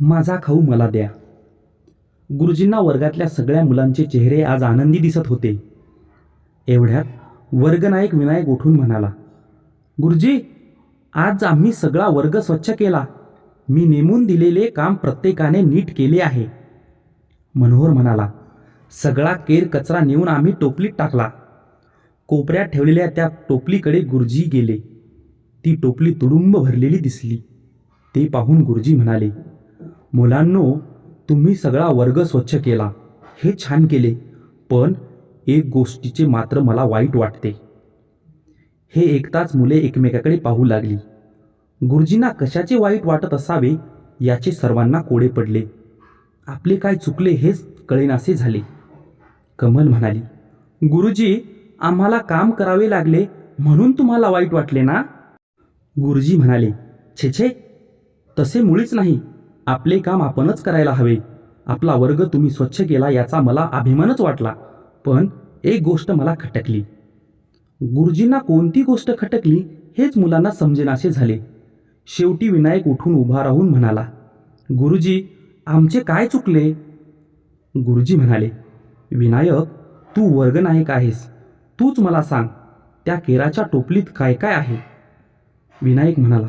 माझा खाऊ मला द्या. गुरुजींना वर्गातल्या सगळ्या मुलांचे चेहरे आज आनंदी दिसत होते. एवढ्यात वर्गनायक विनायक उठून म्हणाला गुरुजी आज आम्ही सगळा वर्ग स्वच्छ केला. मी नेमून दिलेले काम प्रत्येकाने नीट केले आहे. मनोहर म्हणाला सगळा केर कचरा नेऊन आम्ही टोपलीत टाकला. कोपऱ्यात ठेवलेल्या त्या टोपलीकडे गुरुजी गेले. ती टोपली तुडुंब भरलेली दिसली. ते पाहून गुरुजी म्हणाले मुलांनो तुम्ही सगळा वर्ग स्वच्छ केला हे छान केले पण एक गोष्टीचे मात्र मला वाईट वाटते. हे ऐकताच मुले एकमेकाकडे पाहू लागली. गुरुजींना कशाचे वाईट वाटत असावे याचे सर्वांना कोडे पडले. आपले काय चुकले हेच कळेनासे झाले. कमल म्हणाली गुरुजी आम्हाला काम करावे लागले म्हणून तुम्हाला वाईट वाटले ना? गुरुजी म्हणाले छे छे तसे मुळीच नाही. आपले काम आपणच करायला हवे. आपला वर्ग तुम्ही स्वच्छ केला याचा मला अभिमानच वाटला. पण एक गोष्ट मला खटकली. गुरुजींना कोणती गोष्ट खटकली हेच मुलांना समजेनासे झाले. शेवटी विनायक उठून उभा राहून म्हणाला गुरुजी आमचे काय चुकले? गुरुजी म्हणाले विनायक तू वर्गनायक आहेस. तूच मला सांग त्या केराच्या टोपलीत काय काय आहे? विनायक म्हणाला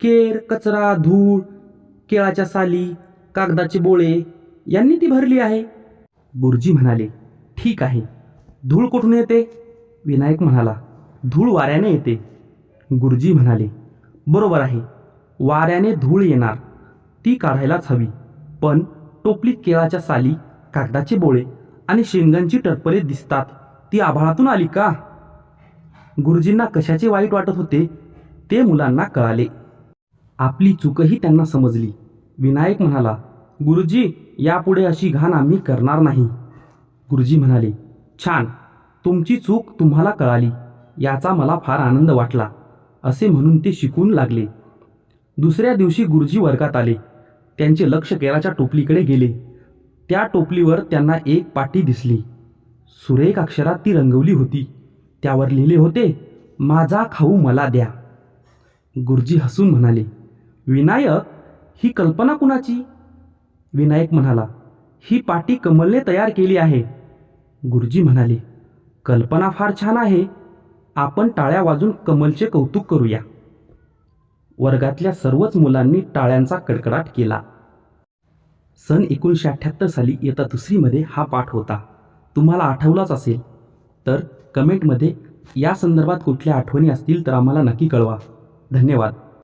केर कचरा धूळ केळाच्या साली कागदाचे बोळे यांनी ती भरली आहे. गुरुजी म्हणाले ठीक आहे. धूळ कुठून येते? विनायक म्हणाला धूळ वाऱ्याने येते. गुरुजी म्हणाले बरोबर आहे. वाऱ्याने धूळ येणार. ती काढायलाच हवी. पण टोपलीत केळाच्या साली कागदाचे बोळे आणि शेंगांची टरपले दिसतात. ती आभाळातून आली का? गुरुजींना कशाचे वाईट वाटत होते ते मुलांना कळाले. आपली चूकही त्यांना समजली. विनायक म्हणाला गुरुजी यापुढे अशी घाण आम्ही करणार नाही. गुरुजी म्हणाले छान. तुमची चूक तुम्हाला कळाली. याचा मला फार आनंद वाटला. असे म्हणून ते शिकून लागले. दुसऱ्या दिवशी गुरुजी वर्गात आले. त्यांचे लक्ष केराच्या टोपलीकडे गेले. त्या टोपलीवर त्यांना एक पाटी दिसली. सुरेख अक्षरात ती रंगवली होती. त्यावर लिहिले होते माझा खाऊ मला द्या. गुरुजी हसून म्हणाले विनायक ही कल्पना कुणाची? विनायक म्हणाला ही पाटी कमलने तयार केली आहे. गुरुजी म्हणाले कल्पना फार छान आहे. आपण टाळ्या वाजून कमलचे कौतुक करूया. वर्गातल्या सर्वच मुलांनी टाळ्यांचा कडकडाट केला. सन एकोणीसशे अठ्ठ्याहत्तर साली येता दुसरीमध्ये हा पाठ होता. तुम्हाला आठवलाच असेल. तर कमेंटमध्ये या संदर्भात कुठल्या आठवणी असतील तर आम्हाला नक्की कळवा. धन्यवाद.